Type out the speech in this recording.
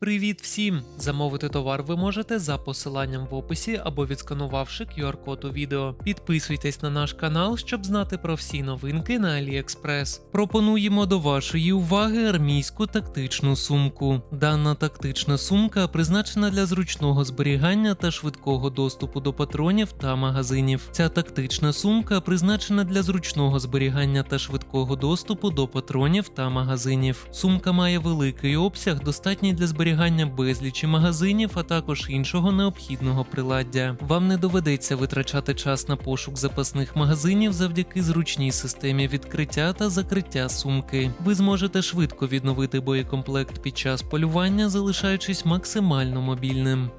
Привіт всім! Замовити товар ви можете за посиланням в описі або відсканувавши QR-код у відео. Підписуйтесь на наш канал, щоб знати про всі новинки на AliExpress. Пропонуємо до вашої уваги армійську тактичну сумку. Дана тактична сумка призначена для зручного зберігання та швидкого доступу до патронів та магазинів. Ця тактична сумка призначена для зручного зберігання та швидкого доступу до патронів та магазинів. Сумка має великий обсяг, достатній для зберігання безлічі магазинів, а також іншого необхідного приладдя. Вам не доведеться витрачати час на пошук запасних магазинів завдяки зручній системі відкриття та закриття сумки. Ви зможете швидко відновити боєкомплект під час полювання, залишаючись максимально мобільним.